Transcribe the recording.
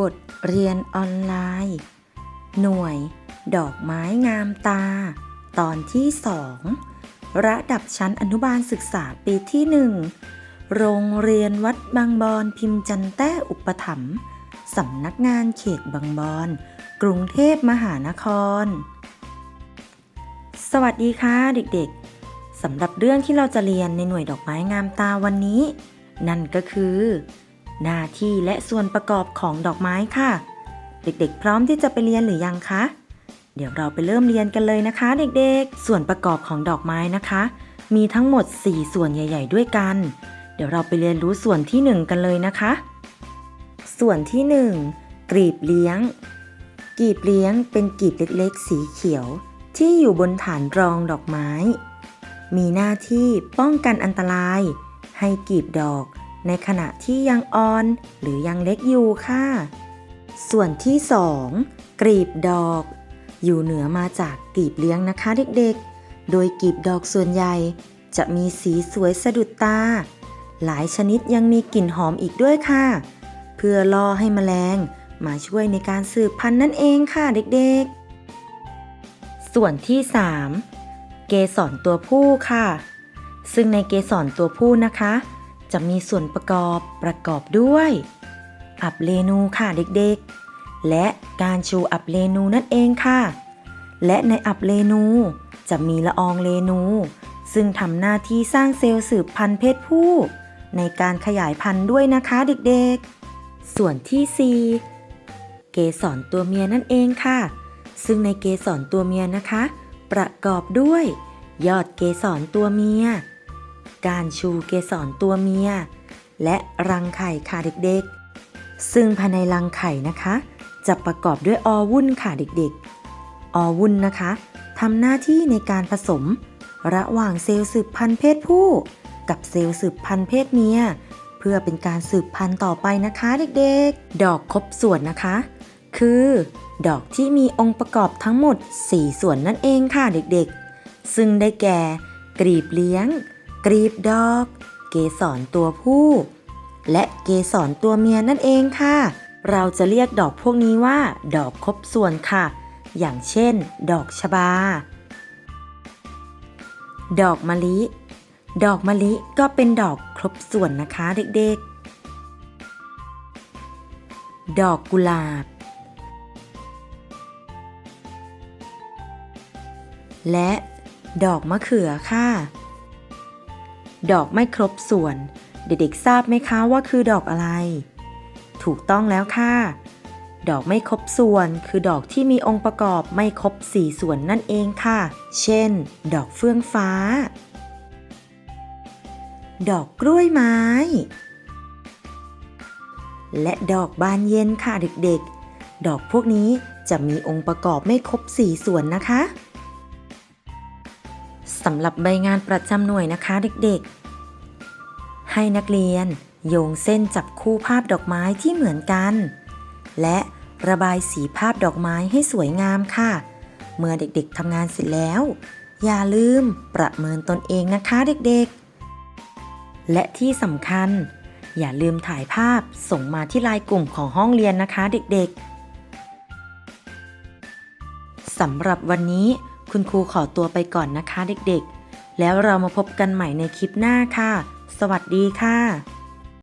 บทเรียนออนไลน์ หน่วย ดอกไม้งามตา ตอนที่สองระดับชั้นอนุบาลศึกษาปีที่หนึ่งโรงเรียนวัดบางบอนพิมพ์จันแต้อุปถัมภ์สำนักงานเขตบางบอน กรุงเทพมหานคร สวัสดีค่ะเด็กๆสำหรับเรื่องที่เราจะเรียนในหน่วยดอกไม้งามตาวันนี้ นั่นก็คือ หน้าที่และส่วนประกอบของดอกไม้ค่ะ เด็กๆ พร้อมที่จะไปเรียนหรือยังคะ เดี๋ยวเราไปเริ่มเรียนกันเลยนะคะ เด็กๆ ส่วนประกอบของดอกไม้นะคะ มีทั้งหมด 4 ส่วนใหญ่ ๆ ด้วยกัน เดี๋ยวเราไปเรียนรู้ส่วนที่ 1 กันเลยนะคะ ส่วนที่ 1 กลีบเลี้ยง กลีบเลี้ยงเป็นกลีบเล็กๆ สีเขียว ที่อยู่บนฐานรองดอกไม้ มีหน้าที่ป้องกันอันตราย ให้กลีบดอก ในขณะที่ยังอ่อนหรือยังเล็กอยู่ค่ะ ส่วนที่ 2 กลีบดอก อยู่เหนือมาจากกลีบเลี้ยงนะคะเด็กๆ โดยกลีบดอกส่วนใหญ่ จะมีสีสวยสะดุดตา หลายชนิดยังมีกลิ่นหอมอีกด้วยค่ะ เพื่อล่อให้แมลงมาช่วยในการสืบพันธุ์นั่นเองค่ะเด็กๆ ส่วนที่ 3 เกสรตัวผู้ค่ะ ซึ่งในเกสรตัวผู้นะคะ จะมีส่วนประกอบประกอบด้วย อับเรนูค่ะเด็กๆ และการชูอับเรนูนั่นเองค่ะ และในอับเรนูจะมีละอองเรนู ซึ่งทำหน้าที่สร้างเซลล์สืบพันธุ์เพศผู้ ในการขยายพันธุ์ด้วยนะคะเด็กๆ ส่วนที่ 4 เกสรตัวเมียนั่นเองค่ะ ซึ่งในเกสรตัวเมียนะคะ ประกอบด้วย ยอดเกสรตัวเมีย การชูเกสรตัวเมีย และรังไข่ค่ะเด็กๆ ซึ่งภายในรังไข่นะคะ จะประกอบด้วยอวุ่นค่ะเด็กๆ อวุ่นนะคะทำหน้าที่ในการผสม ระหว่างเซลล์สืบพันธุ์เพศผู้ กับเซลล์สืบพันธุ์เพศเมีย เพื่อเป็นการสืบพันธุ์ต่อไปนะคะเด็กๆ ดอกครบส่วนนะคะ คือ ดอกที่มีองค์ประกอบทั้งหมด 4 ส่วนนั่นเองค่ะเด็กๆ ซึ่งได้แก่กรีบเลี้ยง กรีบดอก เกสรตัวผู้ และเกสรตัวเมียนั่นเองค่ะ เราจะเรียกดอกพวกนี้ว่า ดอกครบส่วนค่ะ อย่างเช่น ดอกชบา ดอกมะลิ ดอกมะลิก็เป็นดอกครบส่วนนะคะเด็กๆ ดอกกุหลาบ และดอกมะเขือค่ะ ดอกไม่ครบส่วน เด็กๆทราบไหมคะว่าคือดอกอะไร ถูกต้องแล้วค่ะ ดอกไม่ครบส่วนคือดอกที่มีองค์ประกอบไม่ครบสี่ส่วนนั่นเองค่ะ เช่น ดอกเฟื่องฟ้า ดอกกล้วยไม้ และดอกบานเย็นค่ะเด็กๆ ดอกพวกนี้จะมีองค์ประกอบไม่ครบสี่ส่วนนะคะ สำหรับใบงานประจำหน่วยนะคะเด็กๆ ให้นักเรียนโยงเส้นจับคู่ภาพดอกไม้ที่เหมือนกัน และระบายสีภาพดอกไม้ให้สวยงามค่ะ เมื่อเด็กๆทำงานเสร็จแล้ว อย่าลืมประเมินตนเองนะคะเด็กๆ และที่สำคัญ อย่าลืมถ่ายภาพส่งมาที่ไลน์กลุ่มของห้องเรียนนะคะเด็กๆสำหรับวันนี้ คุณครูขอตัวไปก่อนนะคะเด็กๆ แล้วเรามาพบกันใหม่ในคลิปหน้าค่ะ สวัสดีค่ะ